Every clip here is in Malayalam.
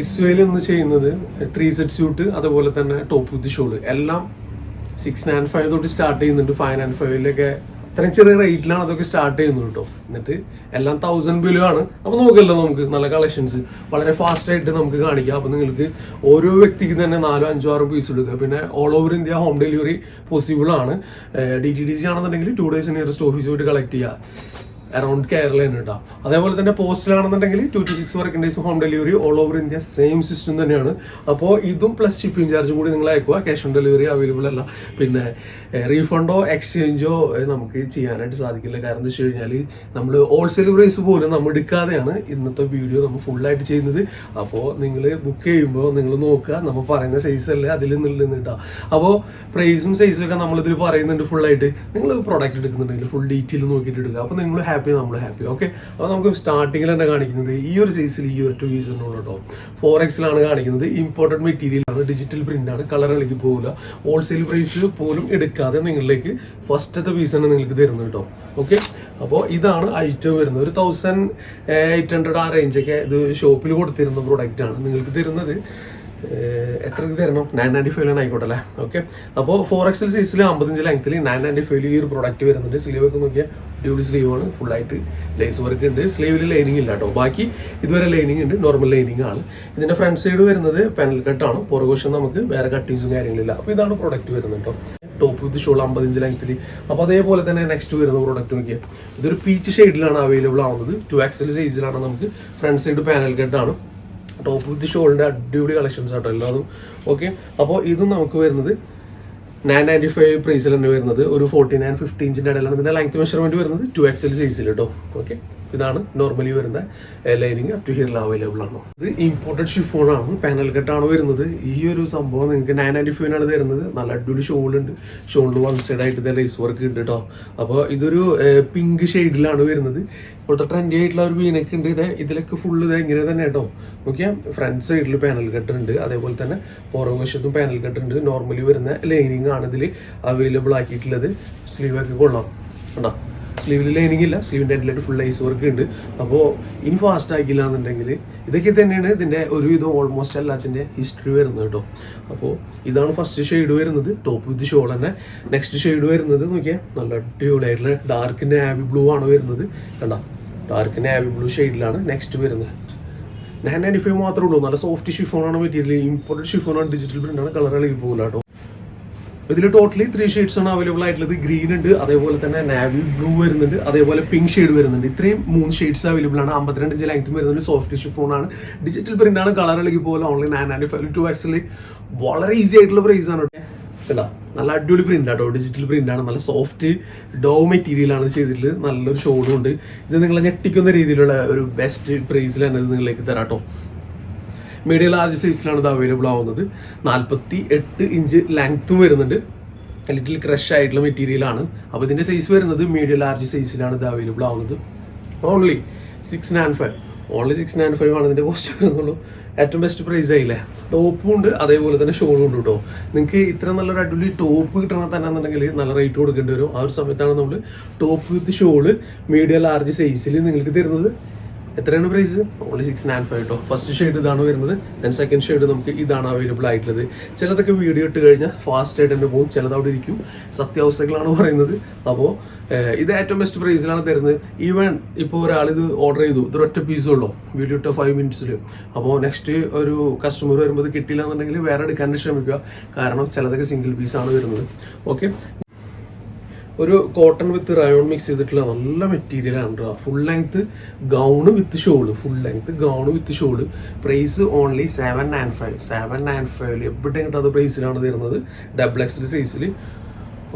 ഇസ്വേൽ ഇന്ന് ചെയ്യുന്നത് ത്രീ സെറ്റ് സ്യൂട്ട് അതുപോലെ തന്നെ ടോപ്പ് വിത്ത് ഷോൾ എല്ലാം സിക്സ് നയൻ ഫൈവ് തൊട്ട് സ്റ്റാർട്ട് ചെയ്യുന്നുണ്ട്. ഫൈവ് നയൻ ഫൈവിലൊക്കെ അത്രയും ചെറിയ റേറ്റിലാണ് അതൊക്കെ സ്റ്റാർട്ട് ചെയ്യുന്നത് കേട്ടോ എന്നിട്ട് എല്ലാം തൗസൻഡ് ബിലോ ആണ്. അപ്പോൾ നോക്കല്ലോ നമുക്ക് നല്ല കളക്ഷൻസ് വളരെ ഫാസ്റ്റ് ആയിട്ട് നമുക്ക് കാണിക്കാം. അപ്പോൾ നിങ്ങൾക്ക് ഓരോ വ്യക്തിക്ക് തന്നെ നാലോ അഞ്ചോ ആറ് പീസ് എടുക്കുക പിന്നെ all over India home delivery possible ആണ്. ഡി ടി ഡി സി ആണെന്നുണ്ടെങ്കിൽ ടു ഡേയ്സ് നിയറസ്റ്റ് ഓഫീസ് പോയിട്ട് കളക്ട് ചെയ്യുക അറൌണ്ട് തന്നെ ഉണ്ടാവും അതേപോലെ തന്നെ പോസ്റ്റിലാണെന്നുണ്ടെങ്കിൽ two to six working days home delivery all over India same system തന്നെയാണ്. അപ്പോൾ ഇതും പ്ലസ് ഷിപ്പിംഗ് ചാർജും കൂടി നിങ്ങൾ അയക്കുക. ക്യാഷ് ഓൺ ഡെലിവറി അവൈലബിൾ അല്ല. പിന്നെ റീഫണ്ടോ എക്സ്ചേഞ്ചോ നമുക്ക് ചെയ്യാനായിട്ട് സാധിക്കില്ല. കാരണം എന്താ വെച്ച് കഴിഞ്ഞാൽ നമ്മൾ ഹോൾസെയിൽ പ്രൈസ് പോലും നമ്മൾ എടുക്കാതെയാണ് ഇന്നത്തെ വീഡിയോ നമ്മൾ ഫുള്ളായിട്ട് ചെയ്യുന്നത്. അപ്പോൾ നിങ്ങൾ ബുക്ക് ചെയ്യുമ്പോൾ നിങ്ങൾ നോക്കുക. നമ്മൾ പറയുന്ന സൈസ് അല്ലേ? അതിൽ നിന്നിട്ടാ അപ്പോൾ പ്രൈസും സൈസും ഒക്കെ നമ്മളിതിൽ പറയുന്നുണ്ട് ഫുള്ളായിട്ട് നിങ്ങൾ പ്രോഡക്റ്റ് എടുക്കുന്നുണ്ടെങ്കിൽ ഫുൾ ഡീറ്റെയിൽ നോക്കിയിട്ട് എടുക്കുക. അപ്പോൾ നിങ്ങൾ നമ്മൾ ഹാപ്പി ഓക്കെ അപ്പോൾ നമുക്ക് സ്റ്റാർട്ടിങ്ങിൽ തന്നെ കാണിക്കുന്നത് ഈ ഒരു സൈസിൽ ഈ ഒരു ടു പീസിനുള്ളൂ കേട്ടോ ഫോർ എക്സിലാണ് കാണിക്കുന്നത്. ഇമ്പോർട്ടന്റ് മെറ്റീരിയൽ ആണ്. ഡിജിറ്റൽ പ്രിന്റ് ആണ്. കളർ ഇളകി പോകില്ല ഹോൾസെയിൽ പ്രൈസ് പോലും എടുക്കാതെ നിങ്ങളിലേക്ക് ഫസ്റ്റത്തെ പീസ് തന്നെ നിങ്ങൾക്ക് തരുന്നു കേട്ടോ ഓക്കെ അപ്പോൾ ഇതാണ് ഐറ്റം വരുന്നത്. ഒരു തൗസൻഡ് എയ്റ്റ് ഹൺഡ്രഡ് ആ റേഞ്ചൊക്കെ ഇത് ഷോപ്പിൽ കൊടുത്തിരുന്ന പ്രോഡക്റ്റ് ആണ് നിങ്ങൾക്ക് തരുന്നത്. എത്ര തരണം? നയൻ നയന്റി ഫൈവിലാണ് ആയിക്കോട്ടെ അല്ലേ? ഓക്കെ അപ്പോൾ ഫോർ എക്സൽ സൈസിൽ അമ്പത്തഞ്ച് ലെങ്ത്തിൽ നയൻ നയന്റി ഫൈവിൽ ഈ ഒരു പ്രോഡക്റ്റ് വരുന്നുണ്ട്. സ്ലീവ് ഒക്കെ നോക്കിയാൽ ഡ്യൂളി സ്ലീവ് ആണ് ഫുള്ളായിട്ട് ലേസ് വർക്ക് ഉണ്ട് സ്ലീവിൽ ലൈനിങ് ഇല്ല കേട്ടോ. ബാക്കി ഇതുവരെ ലൈനിങ് ഉണ്ട്. നോർമൽ ലൈനിങ് ആണ്. ഇതിന്റെ ഫ്രണ്ട് സൈഡ് വരുന്നത് പാനൽ കട്ടാണ് പുറകുവശം നമുക്ക് വേറെ കട്ടിങ്സും കാര്യങ്ങളില്ല അപ്പോൾ ഇതാണ് പ്രോഡക്റ്റ് വരുന്നത് കേട്ടോ. ടോപ്പ് വിത്ത് ഷോൾ അമ്പത്തഞ്ച് ലെങ്ത്തിൽ അപ്പോൾ അതേപോലെ തന്നെ നെക്സ്റ്റ് വരുന്ന പ്രോഡക്റ്റ് നോക്കിയാൽ ഇതൊരു പീച്ച് ഷെയ്ഡിലാണ് അവൈലബിൾ ആവുന്നത്. ടു എക്സൽ സൈസിലാണ് നമുക്ക് ഫ്രണ്ട് സൈഡ് പാനൽ കട്ടാണ് ടോപ്പ് വിത്ത് ഷോളിന്റെ അടിപൊളി കളക്ഷൻസ് ആട്ടോ എല്ലാതും. ഓക്കെ അപ്പോൾ ഇതും നമുക്ക് വരുന്നത് നയൻ നയന്റി ഫൈവ് തന്നെ വരുന്നത്. ഒരു ഫോർട്ടി നയൻ ഫിഫ്റ്റി ഇഞ്ചിന്റെ ഇടയിലാണ്. ഇതിന്റെ ലെങ്ത് മെഷർമെന്റ് വരുന്നത് ടു എക്സൽ സൈസിൽ കേട്ടോ ഓക്കെ ഇതാണ് നോർമലി വരുന്ന ലൈനിങ് അപ് ടു ഹിയറിൽ അവൈലബിൾ ആണ്. ഇത് ഇമ്പോർട്ടഡ് ഷിഫോൺ ആണ്. പാനൽ കെട്ടാണ് വരുന്നത്. ഈ ഒരു സംഭവം നിങ്ങൾക്ക് നയൻ നയന്റി ഫൈവിനാണ് തരുന്നത്. നല്ല അടിപൊളി ഷോൾ ഉണ്ട്. ഷോളിൽ വൺ സൈഡ് ആയിട്ട് ഇതേ ലൈസ് വർക്ക് ഉണ്ട് കേട്ടോ അപ്പോൾ ഇതൊരു പിങ്ക് ഷെയ്ഡിലാണ് വരുന്നത്. ഇപ്പോഴത്തെ ട്രെൻഡി ആയിട്ടുള്ള ഒരു വീനൊക്കെ ഉണ്ട്. ഇത് ഇതിലൊക്കെ ഫുള്ള് ഇത് ഇങ്ങനെ തന്നെ കേട്ടോ നോക്കിയാൽ ഫ്രണ്ട് സൈഡിൽ പാനൽ കട്ട് ഉണ്ട്. അതേപോലെ തന്നെ പുറം വശത്തും പാനൽ കട്ട് ഉണ്ട്. നോർമലി വരുന്ന ലൈനിങ് ആണ് ഇതിൽ അവൈലബിൾ ആക്കിയിട്ടുള്ളത്. സ്ലീവ് ഒക്കെ കൊള്ളാം. കണ്ടോ? സ്ലീവിൽ ലൈനിങ് ഇല്ല സ്ലീവിന്റെ എൻഡിലായിട്ട് ഫുൾ ഐസ് വർക്ക് ഉണ്ട്. അപ്പോൾ ഇൻ ഫാസ്റ്റ് ആക്കില്ല എന്നുണ്ടെങ്കിൽ ഇതൊക്കെ തന്നെയാണ് ഇതിന്റെ ഒരുവിധം ഓൾമോസ്റ്റ് എല്ലാത്തിന്റെ ഹിസ്റ്ററി വരുന്നത് കേട്ടോ. അപ്പോൾ ഇതാണ് ഫസ്റ്റ് ഷെയ്ഡ് വരുന്നത്. ടോപ്പ് വിത്ത് ഷോൾ തന്നെ. നെക്സ്റ്റ് ഷെയ്ഡ് വരുന്നത് നോക്കിയാൽ നല്ല അടിപൊളിയായിട്ടുള്ള ഡാർക്ക് നാവി ബ്ലൂ ആണ് വരുന്നത്. കണ്ടോ? ഡാർക്ക് നാവി ബ്ലൂ ഷെയ്ഡിലാണ് നെക്സ്റ്റ് വരുന്നത്. നയൻ നയന്റി ഫൈവ് മാത്രമേ ഉള്ളൂ. നല്ല സോഫ്റ്റ് ഷിഫോണാണ് മെറ്റീരിയൽ ഇമ്പോർട്ടന്റ് ഷിഫോണാണ് ഡിജിറ്റൽ പ്രിന്റാണ് കളർ ഇളകി പോകില്ല കേട്ടോ. ഇതിൽ ടോട്ടലി ത്രീ ഷെയ്ഡ്സ് ആണ് അവൈലബിൾ ആയിട്ടുള്ളത്. ഗ്രീൻ ഉണ്ട് അതേപോലെ തന്നെ നാവി ബ്ലൂ വരുന്നുണ്ട് അതേപോലെ പിങ്ക് ഷെയ്ഡ് വരുന്നുണ്ട്. ഇത്രയും മൂന്ന് ഷെയ്ഡ്സ് അവൈലബിൾ ആണ്. അമ്പത്തിരണ്ട് ഇഞ്ച് ലൈറ്റും വരുന്നുണ്ട്. സോഫ്റ്റ് ഷിഫോൺ ആണ്. ഡിജിറ്റൽ പ്രിന്റ് ആണ്. കളർ ഇളകി പോലെ online nine ninety five two XL വളരെ ഈസി ആയിട്ടുള്ള പ്രൈസ് ആണ്. കേട്ടോ നല്ല അടിപൊളി പ്രിന്റ് ആട്ടോ ഡിജിറ്റൽ പ്രിന്റ് ആണ്. നല്ല സോഫ്റ്റ് ഡോ മെറ്റീരിയൽ ആണ് ചെയ്തിട്ടുള്ളത്. നല്ലൊരു ഷോഡും ഉണ്ട്. ഇത് നിങ്ങളെ ഞെട്ടിക്കുന്ന രീതിയിലുള്ള ഒരു ബെസ്റ്റ് തന്നെ ഇത് നിങ്ങളിലേക്ക് തരാട്ടോ മീഡിയം ലാർജ് സൈസിലാണ് ഇത് അവൈലബിൾ ആവുന്നത്. നാൽപ്പത്തി എട്ട് ഇഞ്ച് ലെങ്ത്തും വരുന്നുണ്ട്. ലിറ്റിൽ ക്രഷ് ആയിട്ടുള്ള മെറ്റീരിയൽ ആണ്. അപ്പോൾ ഇതിന്റെ സൈസ് വരുന്നത് മീഡിയം ലാർജ് സൈസിലാണ് ഇത് അവൈലബിൾ ആവുന്നത്. Only six nine five only six nine five ആണ് ഇതിന്റെ കോസ്റ്റ് വരുന്നുള്ളൂ. ഏറ്റവും ബെസ്റ്റ് പ്രൈസ് ആയില്ലേ? ടോപ്പും ഉണ്ട്. അതേപോലെ തന്നെ ഷോളും ഉണ്ട് കേട്ടോ നിങ്ങൾക്ക് ഇത്ര നല്ലൊരു അടിപൊളി ടോപ്പ് കിട്ടണം എന്നുണ്ടെങ്കിൽ നല്ല റേറ്റ് കൊടുക്കേണ്ടി വരും. ആ ഒരു സമയത്താണ് നമ്മൾ top with shawl medium large സൈസിൽ നിങ്ങൾക്ക് തരുന്നത്. എത്രയാണ് price only six and five കേട്ടോ ഫസ്റ്റ് ഷെയ്ഡ് ഇതാണ് വരുന്നത്. ദെൻ സെക്കൻഡ് ഷെയ്ഡ് നമുക്ക് ഇതാണ് അവൈലബിൾ ആയിട്ടുള്ളത്. ചിലതൊക്കെ വീഡിയോ ഇട്ട് കഴിഞ്ഞാൽ ഫാസ്റ്റ് ആയിട്ട് തന്നെ പോകും. ചിലത് അവിടെ ഇരിക്കും. സത്യാവസ്ഥകളാണ് പറയുന്നത്. അപ്പോൾ ഇത് ഏറ്റവും ബെസ്റ്റ് പ്രൈസിലാണ് തരുന്നത്. ഈവൻ ഇപ്പോൾ ഒരാൾ ഇത് ഓർഡർ ചെയ്തു. ഇത് ഒറ്റ പീസേ വീഡിയോ ഇട്ട ഫൈവ് മിനിറ്റ്സിൽ അപ്പോൾ നെക്സ്റ്റ് ഒരു കസ്റ്റമർ വരുമ്പോൾ കിട്ടിയില്ല എന്നുണ്ടെങ്കിൽ വേറെ എടുക്കാൻ ശ്രമിക്കുക. കാരണം ചിലതൊക്കെ സിംഗിൾ പീസാണ് വരുന്നത്. ഓക്കെ ഒരു കോട്ടൺ വിത്ത് റയോൺ മിക്സ് ചെയ്തിട്ടുള്ള നല്ല മെറ്റീരിയലാണ് കേട്ടോ full length gown with shawl full length gown with shawl price only seven nine five seven nine ഫൈവിൽ എവിടെ കിട്ടാത്ത പ്രൈസിലാണ് തരുന്നത് ഡബിൾ എക്സ് സൈസിൽ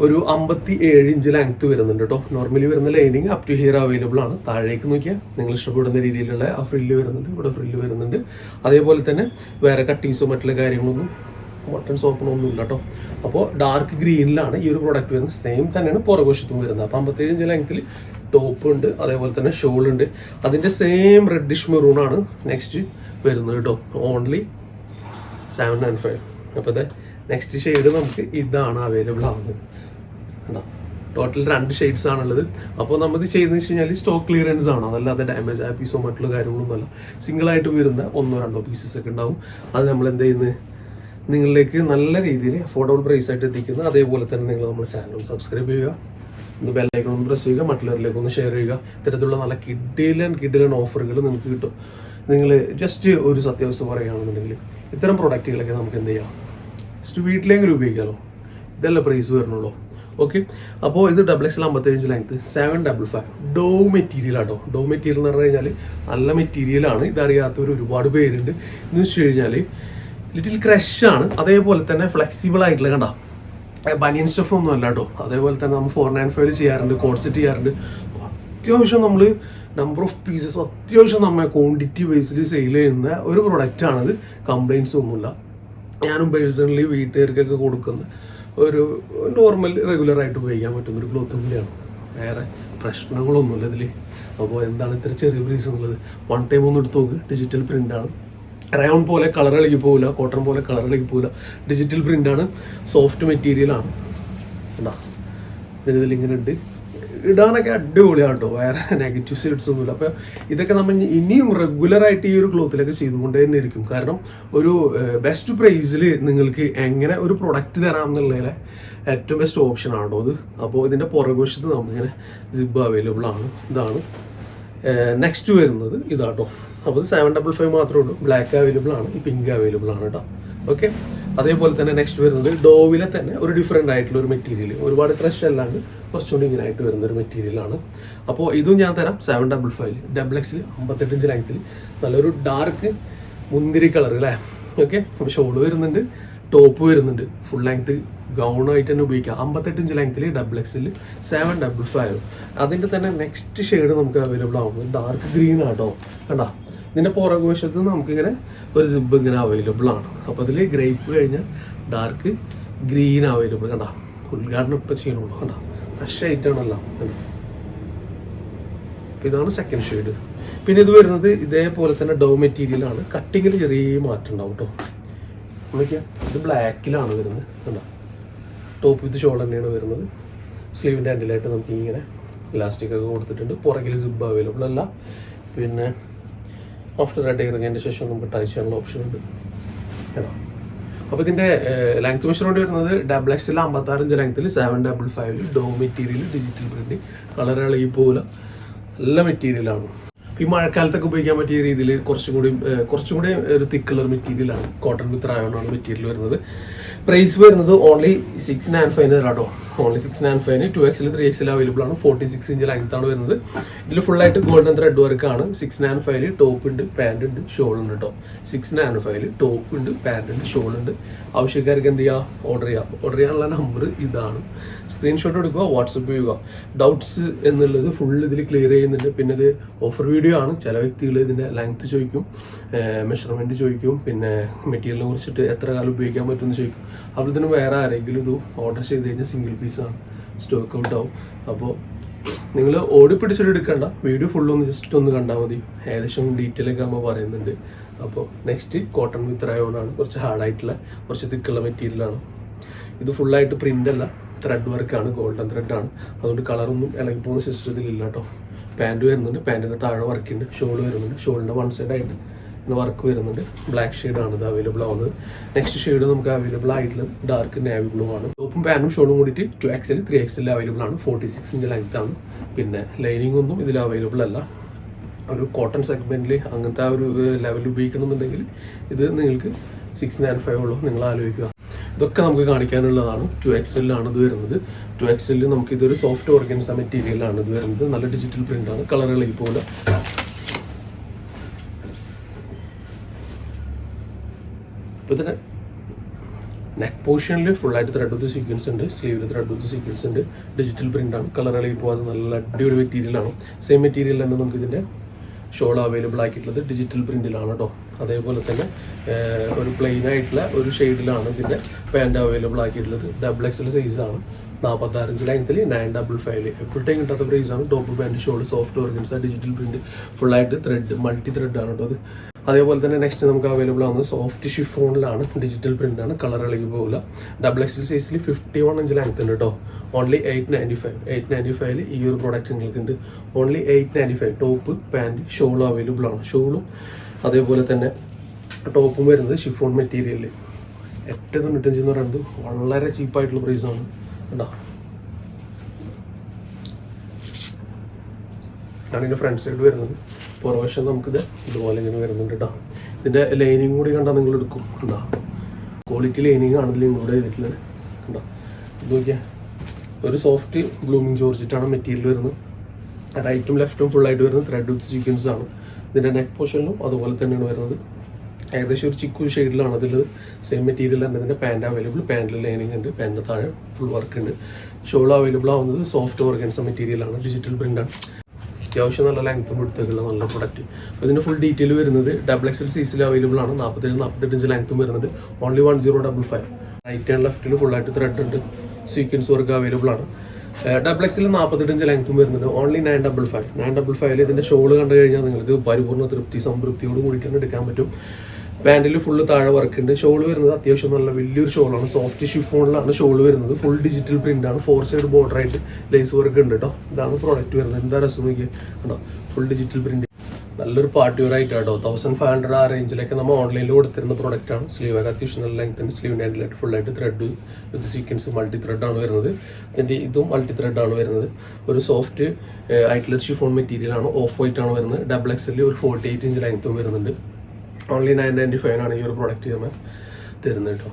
ഒരു അമ്പത്തി ഏഴ് ഇഞ്ച് ലെങ്ത് വരുന്നുണ്ട് കേട്ടോ നോർമലി വരുന്ന lining up to here available ആണ്. താഴേക്ക് നോക്കിയാൽ നിങ്ങൾ ഇഷ്ടപ്പെടുന്ന രീതിയിലുള്ള ആ ഫ്രില്ല് വരുന്നുണ്ട്. ഇവിടെ ഫ്രില്ല് വരുന്നുണ്ട്. അതേപോലെ തന്നെ വേറെ കട്ടിങ്സോ മറ്റുള്ള കാര്യങ്ങളൊന്നും ബട്ടൺ സോപ്പിനൊന്നും ഇല്ല കേട്ടോ അപ്പോൾ ഡാർക്ക് ഗ്രീനിലാണ് ഈ ഒരു പ്രോഡക്റ്റ് വരുന്നത്. സെയിം തന്നെയാണ് പുറകുവശത്തും വരുന്നത്. അപ്പോൾ അമ്പത്തേഴ് ഇഞ്ച് ലെങ്ത്തിൽ ടോപ്പ് ഉണ്ട് അതേപോലെ തന്നെ ഷോൾ ഉണ്ട്. അതിന്റെ സെയിം റെഡിഷ് മെറൂണാണ് നെക്സ്റ്റ് വരുന്നത് കേട്ടോ ഓൺലി സെവൻ നയൻ ഫൈവ് അപ്പോൾ നെക്സ്റ്റ് ഷെയ്ഡ് നമുക്ക് ഇതാണ് അവൈലബിൾ ആവുന്നത്. കേട്ടോ ടോട്ടൽ രണ്ട് ഷെയ്ഡ്സ് ആണുള്ളത്. അപ്പോൾ നമ്മൾ ഇത് ചെയ്യുന്നത് വെച്ച് കഴിഞ്ഞാൽ സ്റ്റോക്ക് ക്ലിയറൻസ് ആണ്. അതല്ലാതെ ഡാമേജ് ആ പീസോ മറ്റുള്ള കാര്യങ്ങളൊന്നുമല്ല. സിംഗിൾ ആയിട്ട് വരുന്ന ഒന്നോ രണ്ടോ പീസസ് ഒക്കെ ഉണ്ടാവും. അത് നമ്മൾ എന്ത് ചെയ്യുന്നത്? നിങ്ങളിലേക്ക് നല്ല രീതിയിൽ അഫോർഡബിൾ പ്രൈസ് ആയിട്ട് എത്തിക്കുന്നത് അതേപോലെ തന്നെ നിങ്ങൾ നമ്മുടെ ചാനലും സബ്സ്ക്രൈബ് ചെയ്യുക. ഒന്ന് ബെല്ലൈക്കൺ ഒന്ന് പ്രസ് ചെയ്യുക. മറ്റുള്ളവരിലേക്ക് ഒന്ന് ഷെയർ ചെയ്യുക. ഇത്തരത്തിലുള്ള നല്ല കിഡിലൻ കിഡിലൻ ഓഫറുകൾ നിങ്ങൾക്ക് കിട്ടും. നിങ്ങൾ ജസ്റ്റ് ഒരു സത്യാവസ്ഥ പറയുകയാണെന്നുണ്ടെങ്കിൽ ഇത്തരം പ്രൊഡക്റ്റുകളൊക്കെ നമുക്ക് എന്ത് ചെയ്യാം? ജസ്റ്റ് വീട്ടിലെങ്കിലും ഉപയോഗിക്കാമല്ലോ ഇതല്ല പ്രൈസ് വരണുള്ളൂ ഓക്കെ അപ്പോൾ ഇത് ഡബിൾ എക്സ് അമ്പത്തഞ്ച് ലെങ്ത് സെവൻ ഡബിൾ ഫൈവ് ഡോ മെറ്റീരിയൽ ആട്ടോ. ഡോ മെറ്റീരിയൽ എന്ന് പറഞ്ഞു കഴിഞ്ഞാൽ നല്ല മെറ്റീരിയലാണ് ഇതറിയാത്തവർ ഒരുപാട് പേരുണ്ട്. എന്ന് വെച്ച് കഴിഞ്ഞാൽ ലിറ്റിൽ ക്രഷ് ആണ്. അതേപോലെ തന്നെ ഫ്ലെക്സിബിൾ ആയിട്ടുള്ള കണ്ട? ബനിയൻ സ്റ്റഫ് ഒന്നും അല്ല കേട്ടോ. അതേപോലെ തന്നെ നമ്മൾ ഫോർ നയൻ ഫൈവ് ചെയ്യാറുണ്ട് കോഡ് സെറ്റ് ചെയ്യാറുണ്ട്. അത്യാവശ്യം നമ്മൾ നമ്പർ ഓഫ് പീസസ് അത്യാവശ്യം നമ്മൾ ക്വാണ്ടിറ്റി ബേസിൽ സെയിൽ ചെയ്യുന്ന ഒരു പ്രൊഡക്റ്റാണത് കംപ്ലൈൻസ് ഒന്നുമില്ല. ഞാനും പേഴ്സണലി വീട്ടുകാർക്കൊക്കെ കൊടുക്കുന്ന ഒരു നോർമൽ റെഗുലർ ആയിട്ട് ഉപയോഗിക്കാൻ പറ്റുന്ന ഒരു ക്ലോത്ത് കൂടിയാണ്. വേറെ പ്രശ്നങ്ങളൊന്നുമില്ല ഇതിൽ അപ്പോൾ എന്താണ് ഇത്ര ചെറിയ പ്രൈസ് എന്നുള്ളത്? വൺ ടൈം ഒന്ന് എടുത്ത് നോക്ക്. ഡിജിറ്റൽ പ്രിന്റ് ആണ്. റയോൺ പോലെ കളർ ഇളകി പോകില്ല കോട്ടൺ പോലെ കളർ ഇളകി പോകില്ല ഡിജിറ്റൽ പ്രിന്റ് ആണ് സോഫ്റ്റ് മെറ്റീരിയൽ ആണ്. എന്താ ഇതിൽ ഇങ്ങനെ ഉണ്ട്. ഇടാനൊക്കെ അടിപൊളിയാണ് കേട്ടോ വേറെ നെഗറ്റീവ് സൈഡ്സ് ഒന്നുമില്ല. അപ്പോൾ ഇതൊക്കെ നമ്മൾ ഇനി- ഇനിയും റെഗുലറായിട്ട് ഈ ഒരു ക്ലോത്തിലൊക്കെ ചെയ്തുകൊണ്ടേ തന്നെ ഇരിക്കും. കാരണം ഒരു ബെസ്റ്റ് പ്രൈസിൽ നിങ്ങൾക്ക് എങ്ങനെ ഒരു പ്രൊഡക്റ്റ് തരാം എന്നുള്ളതിലെ ഏറ്റവും ബെസ്റ്റ് ഓപ്ഷൻ ആണോ അത്? അപ്പോൾ ഇതിന്റെ പുറകുവശത്ത് നമുക്കിങ്ങനെ സിബ് അവൈലബിൾ ആണ്. ഇതാണ്. നെക്സ്റ്റ് വരുന്നത് ഇതാട്ടോ. അപ്പോൾ ഇത് സെവൻ ഡബിൾ ഫൈവ് മാത്രമേ ഉള്ളൂ. ബ്ലാക്ക് അവൈലബിൾ ആണ്. ഈ പിങ്ക് അവൈലബിൾ ആണ് കേട്ടോ ഓക്കെ അതേപോലെ തന്നെ നെക്സ്റ്റ് വരുന്നത് ഡോവിലെ തന്നെ ഒരു ഡിഫറെന്റ് ആയിട്ടുള്ള ഒരു മെറ്റീരിയൽ ഒരുപാട് ക്രഷ് അല്ലാണ്ട് കുറച്ചുകൂടി ഇങ്ങനെ ആയിട്ട് വരുന്ന ഒരു മെറ്റീരിയലാണ് അപ്പോൾ ഇതും ഞാൻ തരാം. സെവൻ ഡബിൾ ഫൈവ് ഡബിൾ എക്സിൽ അമ്പത്തെട്ട് ഇഞ്ച് ലെങ്ത്തിൽ നല്ലൊരു ഡാർക്ക് മുന്തിരി കളർ അല്ലേ? ഓക്കെ അപ്പോൾ ഷോൾ വരുന്നുണ്ട്. ടോപ്പ് വരുന്നുണ്ട്. ഫുൾ ലെങ്ത് ഗൗൺ ആയിട്ട് തന്നെ ഉപയോഗിക്കാം. അമ്പത്തെട്ട് ഇഞ്ച് ലെങ്ത്തിൽ ഡബിൾ എക്സിൽ സെവൻ ഡബിൾ ഫൈവ് അതിന്റെ തന്നെ നെക്സ്റ്റ് ഷെയ്ഡ് നമുക്ക് അവൈലബിൾ ആവുന്നത് ഡാർക്ക് ഗ്രീൻ ആട്ടോ. കണ്ടോ? ഇതിന്റെ പുറകുവശത്ത് നമുക്കിങ്ങനെ ഒരു സിബ് ഇങ്ങനെ അവൈലബിൾ ആണ്. അപ്പോൾ അതിൽ ഗ്രേപ്പ് കഴിഞ്ഞാൽ ഡാർക്ക് ഗ്രീൻ അവൈലബിൾ കണ്ടോ? ഉദ്ഘാടനം ഇപ്പം ചെയ്യണുള്ളൂ കണ്ട? ഫ്രഷ് ആയിട്ടാണല്ലോ ഇതാണ് സെക്കൻഡ് ഷെയ്ഡ് പിന്നെ ഇത് വരുന്നത് ഇതേപോലെ തന്നെ ഡോ മെറ്റീരിയൽ ആണ്. കട്ടിങ്ങിൽ ചെറിയ മാറ്റം ഉണ്ടാവും കേട്ടോ നോക്കിയാൽ ഇത് ബ്ലാക്കിലാണ് വരുന്നത്. കണ്ടോ? ടോപ്പ് വിത്ത് ഷോൾ തന്നെയാണ് വരുന്നത്. സ്ലീവിന്റെ ആൻഡിലായിട്ട് നമുക്ക് ഇങ്ങനെ ഇലാസ്റ്റിക് ഒക്കെ കൊടുത്തിട്ടുണ്ട്. പുറകിൽ സിബ് അവൈലബിൾ അല്ല. പിന്നെ ആഫ്റ്റർ അഡ് ഇറങ്ങിയതിന്റെ ശേഷം നമുക്ക് ടൈ ചെയ്യാനുള്ള ഓപ്ഷൻ ഉണ്ട്. കേട്ടോ? അപ്പോൾ ഇതിന്റെ ലെങ്ത് മെഷർമെന്റ് വരുന്നത് ഡബിൾ എക്സിൽ അമ്പത്താറഞ്ച് ലെങ്ത്തിൽ സെവൻ ഡബിൾ ഫൈവിൽ ഡോ മെറ്റീരിയൽ ഡിജിറ്റൽ പ്രിന്റിങ് കളർ ഇളകി പോലെ നല്ല മെറ്റീരിയലാണ് ഈ മഴക്കാലത്തൊക്കെ ഉപയോഗിക്കാൻ പറ്റിയ രീതിയിൽ കുറച്ചും കൂടി കുറച്ചും കൂടി ഒരു തിക്ക് കളർ മെറ്റീരിയലാണ് കോട്ടൺ വിത്ത് റയോൺ ആണ് മെറ്റീരിയൽ വരുന്നത്. പ്രൈസ് വരുന്നത് ഓൺലി സിക്സ് നയൻ ഫൈവ് കേട്ടോ only six nine five two എക്സിൽ ത്രീ എക്സിൽ അവൈലബിൾ ആണ്. ഫോർട്ടി സിക്സ് ഇഞ്ച് ലെങ്ത് ആണ് വരുന്നത്. ഇതിൽ ഫുൾ ആയിട്ട് ഗോൾഡൻ ത്രെഡ് വർക്ക് ആണ്. സിക്സ് നയൻ ഫൈവ് ടോപ്പ് ഉണ്ട് പാന്റ് ഉണ്ട് ഷോൾ ഉണ്ട് കേട്ടോ സിക്സ് നയൻ ഫൈവ് ടോപ്പ് ഉണ്ട് പാന്റ് ഉണ്ട് ഷോൾ ഉണ്ട്. ആവശ്യക്കാർക്ക് എന്ത് ചെയ്യുക ഓർഡർ ചെയ്യാം. ഓർഡർ ചെയ്യാനുള്ള നമ്പർ ഇതാണ്. സ്ക്രീൻഷോട്ട് എടുക്കുക വാട്സപ്പ് ചെയ്യുക. ഡൗട്ട്സ് എന്നുള്ളത് ഫുൾ ഇതിൽ ക്ലിയർ ചെയ്യുന്നുണ്ട്. പിന്നെ ഇത് ഓഫർ വീഡിയോ ആണ് ചില വ്യക്തികൾ ഇതിന്റെ ലെങ്ത് ചോദിക്കും മെഷർമെന്റ് ചോദിക്കും പിന്നെ മെറ്റീരിയലിനെ കുറിച്ചിട്ട് എത്ര കാലം ഉപയോഗിക്കാൻ പറ്റുമെന്ന് ചോദിക്കും. അപ്പോൾ തന്നെ വേറെ ആരെങ്കിലും ഇത് ഓർഡർ ചെയ്ത് കഴിഞ്ഞാൽ സിംഗിൾ പീസാണ് സ്റ്റോക്ക് ഔട്ട് ആവും. അപ്പോൾ നിങ്ങൾ ഓടി പിടിച്ചിട്ട് എടുക്കണ്ട വീഡിയോ ഫുൾ ഒന്ന് ജസ്റ്റ് ഒന്ന് കണ്ടാൽ മതി. ഏകദേശം ഡീറ്റെയിൽ ഒക്കെ നമ്മൾ പറയുന്നുണ്ട്. അപ്പോൾ നെക്സ്റ്റ് കോട്ടൺ വിത്ത് റയോണാണ് കുറച്ച് ഹാർഡായിട്ടുള്ള കുറച്ച് തിക്കുള്ള മെറ്റീരിയലാണ് ഇത് ഫുള്ളായിട്ട് പ്രിന്റ് അല്ല ത്രെഡ് വർക്കാണ് ഗോൾഡൻ ത്രെഡാണ് അതുകൊണ്ട് കളറൊന്നും ഇളകി പോകുന്ന സിസ്റ്റത്തിൽ ഇല്ല കേട്ടോ. പാന്റ് വരുന്നുണ്ട്. പാന്റിന്റെ താഴെ വർക്കുണ്ട് ഷോൾ വരുന്നുണ്ട്. ഷോളിന്റെ വൺ സൈഡ് ആയിട്ട് വർക്ക് വരുന്നുണ്ട്. ബ്ലാക്ക് ഷെയ്ഡാണ് ഇത് അവൈലബിൾ ആവുന്നത്. നെക്സ്റ്റ് ഷെയ്ഡ് നമുക്ക് അവൈലബിൾ ആയിട്ടുള്ള ഡാർക്ക് നാവി ബ്ലൂ ആണ്. ടോപ്പും പാന്റും ഷോളും കൂടിയിട്ട് two XL three XL available ആണ്. ഫോർട്ടി സിക്സ് ഇഞ്ച് ലെങ്ത് ആണ്. പിന്നെ ലൈനിങ് ഒന്നും ഇതിൽ അവൈലബിൾ അല്ല. ഒരു കോട്ടൺ സെഗ്മെന്റിൽ അങ്ങനത്തെ ആ ഒരു ലെവൽ ഉപയോഗിക്കണമെന്നുണ്ടെങ്കിൽ ഇത് നിങ്ങൾക്ക് സിക്സ് നയൻ ഫൈവ് ഉള്ളൂ. നിങ്ങൾ ആലോചിക്കുക. ഇതൊക്കെ നമുക്ക് കാണിക്കാനുള്ളതാണ്. ടു എക്സലിലാണ് ഇത് വരുന്നത്. ടു എക്സലിൽ നമുക്ക് ഇതൊരു സോഫ്റ്റ് ഓർഗൻസ മെറ്റീരിയലാണ് ഇത് വരുന്നത്. നല്ല ഡിജിറ്റൽ പ്രിന്റ് ആണ്. കളറുകൾ പോലെ ഇപ്പൊ തന്നെ നെക്ക് പോർഷനിൽ ഫുൾ ആയിട്ട് ത്രെഡ് വിത്ത് സീക്വൻസ് ഉണ്ട്. സ്ലീവിൽ ത്രെഡ് വിത്ത് സീക്വൻസ് ഉണ്ട്. ഡിജിറ്റൽ പ്രിന്റ് ആണ്. കളർ ഇളകി പോകാതെ നല്ല അടിപൊളി മെറ്റീരിയൽ ആണ്. സെയിം മെറ്റീരിയൽ തന്നെ ഇതിന്റെ ഷോൾ അവൈലബിൾ ആക്കിയിട്ടുള്ളത് ഡിജിറ്റൽ പ്രിന്റിലാണ് കേട്ടോ അതേപോലെ തന്നെ ഒരു പ്ലെയിൻ ആയിട്ടുള്ള ഒരു ഷെയ്ഡിലാണ് ഇതിന്റെ പാന്റ് അവൈലബിൾ ആക്കിയിട്ടുള്ളത്. ഡബിൾ എക്സൽ സൈസ് ആണ് നാൽപ്പത്താറ് ഇഞ്ച് ലെങ്ത്തിൽ നയൻ ഡബിൾ ഫൈവ് എപ്പോഴത്തേക്കും കിട്ടാത്ത പ്രൈസ് ആണ്. Top pant should soft organza digital print full ആയിട്ട് ത്രെഡ് മൾട്ടി ത്രെഡ് ആണ് കേട്ടോ അത്. അതേപോലെ തന്നെ നെക്സ്റ്റ് നമുക്ക് അവൈലബിൾ ആവുന്നത് സോഫ്റ്റ് ഷിഫോണിലാണ് ഡിജിറ്റൽ പ്രിന്റ് ആണ്. കളർ ഇളകി പോകില്ല ഡബിൾ എക്സൽ സൈസിൽ ഫിഫ്റ്റി വൺ ഇഞ്ച് ലെങ്ത് ഉണ്ട് കേട്ടോ. Only eight ninety five eight ninety ഫൈവിൽ ഈ ഒരു പ്രോഡക്റ്റ് നിങ്ങൾക്കുണ്ട്. Only eight ninety five top pant ഷോളും അവൈലബിൾ ആണ് ഷോളും അതേപോലെ തന്നെ ടോപ്പും വരുന്നത് ഷിഫോൺ മെറ്റീരിയലിൽ എട്ട് തൊണ്ണൂറ്റഞ്ച് എന്ന് പറയുന്നത് വളരെ ചീപ്പായിട്ടുള്ള പ്രൈസാണ് ഇതാണ് ഇതിന്റെ ഫ്രണ്ട് സൈഡ് വരുന്നത്. പുറവശം നമുക്കിത് ഇതുപോലെ ഇങ്ങനെ വരുന്നുണ്ട് കേട്ടോ ഇതിന്റെ ലൈനിങ് കൂടി കണ്ടാൽ നിങ്ങൾ എടുക്കും. കണ്ടോ ക്വാളിറ്റി ലൈനിങ് ആണ് ഇതിൽ ഇൻക്ലൂഡ് ചെയ്തിട്ടുള്ളത്. കണ്ടോ ഇത് നോക്കിയാൽ ഒരു സോഫ്റ്റ് ബ്ലൂമിങ് ജോർജിറ്റാണ് മെറ്റീരിയൽ വരുന്നത്. റൈറ്റും ലെഫ്റ്റും ഫുള്ളായിട്ട് വരുന്നത് ത്രെഡ് വിത്ത് സീക്വൻസ് ആണ് ഇതിന്റെ നെക്ക് പോർഷനിലും അതുപോലെ തന്നെയാണ് വരുന്നത്. ഏകദേശം ഒരു ചിക്കു ഷെയ്ഡിലാണ് അതിൽ സെയിം മെറ്റീരിയൽ തന്നെ. ഇതിന്റെ പാന്റ് അവൈലബിൾ പാന്റിൽ ലൈനിങ് ഉണ്ട് പാന്റിന്റെ താഴെ ഫുൾ വർക്ക് ഉണ്ട്. ഷോൾ അവൈലബിൾ ആവുന്നത് സോഫ്റ്റ് ഓർഗൻസ മെറ്റീരിയലാണ് ഡിജിറ്റൽ പ്രിന്റാണ് അത്യാവശ്യം നല്ല ലെങ്ത്തും കൊടുത്തേക്കുള്ള നല്ല പ്രൊഡക്റ്റ് അപ്പോൾ ഇതിന്റെ ഫുൾ ഡീറ്റെയിൽ വരുന്നത് ഡബിൾ എക്സൽ സൈസിൽ അവൈലബിൾ ആണ്. നാൽപ്പത്തേഴ് നാൽപ്പത്തെട്ട് ഇഞ്ച് ലെങ്ത്തും വരുന്നുണ്ട് only one zero double five right and ലെഫ്റ്റിൽ ഫുള്ളായിട്ട് ത്രെഡ് ഉണ്ട്. സീക്വൻസ് വർക്ക് അവൈലബിൾ ആണ്. ഡബിൾ എക്സിൽ നാൽപ്പത്തെട്ട് ഇഞ്ച് ലെങ്ത്തും വരുന്നുണ്ട് only nine double five nine double ഫൈവിൽ ഇതിന്റെ ഷോൾ കണ്ടു കഴിഞ്ഞാൽ നിങ്ങൾക്ക് പരിപൂർണ തൃപ്തി സംതൃപ്തിയോട് കൂടിയിട്ട് എടുക്കാൻ പറ്റും. പാന്റിൽ ഫുള്ള് താഴെ വർക്ക് ഉണ്ട്. ഷോൾ വരുന്നത് അത്യാവശ്യം നല്ല വലിയൊരു ഷോളാണ് സോഫ്റ്റ് ഷിഫോണിലാണ് ഷോൾ വരുന്നത്. ഫുൾ ഡിജിറ്റൽ പ്രിന്റ് ആണ്. ഫോർ സൈഡ് ബോർഡർ ആയിട്ട് ലേസ് വർക്ക് ഉണ്ട് കേട്ടോ ഇതാണ് പ്രോഡക്റ്റ് വരുന്നത്. എന്താ രസം നോക്കിയത് കേട്ടോ ഫുൾ ഡിജിറ്റൽ പ്രിന്റ് നല്ലൊരു പാർട്ടി വെയർ ആയിട്ട് കേട്ടോ തൗസൻഡ് ഫൈവ് ഹൺഡ്രഡ് ആ റേഞ്ചിലൊക്കെ നമ്മൾ ഓൺലൈനിൽ കൊടുത്തിരുന്ന പ്രോഡക്റ്റ് ആണ്. സ്ലീവ് ഒക്കെ അത്യാവശ്യം നല്ല ലെങ്ത് ഉണ്ട്. സ്ലീവ് ഹാൻഡിലായിട്ട് ഫുൾ ആയിട്ട് thread with sequence multi thread ആണ് വരുന്നത്. ഇതിന്റെ ഇതും മൾട്ടി ത്രെഡ് ആണ് വരുന്നത്. ഒരു സോഫ്റ്റ് ആയിട്ടുള്ള ഷിഫോൺ മെറ്റീരിയൽ ആണ്. ഓഫ് വൈറ്റ് ആണ് വരുന്നത്. ഡബിൾ എക്സലിൽ ഒരു ഫോർട്ടി എയ്റ്റ് ഇഞ്ച് ലെങ്ത്തും വരുന്നുണ്ട്. ഓൺലി നയൻ നയന്റി ഫൈവ് ആണ് ഈ ഒരു പ്രോഡക്റ്റ് നമ്മൾ തരുന്നത് കേട്ടോ.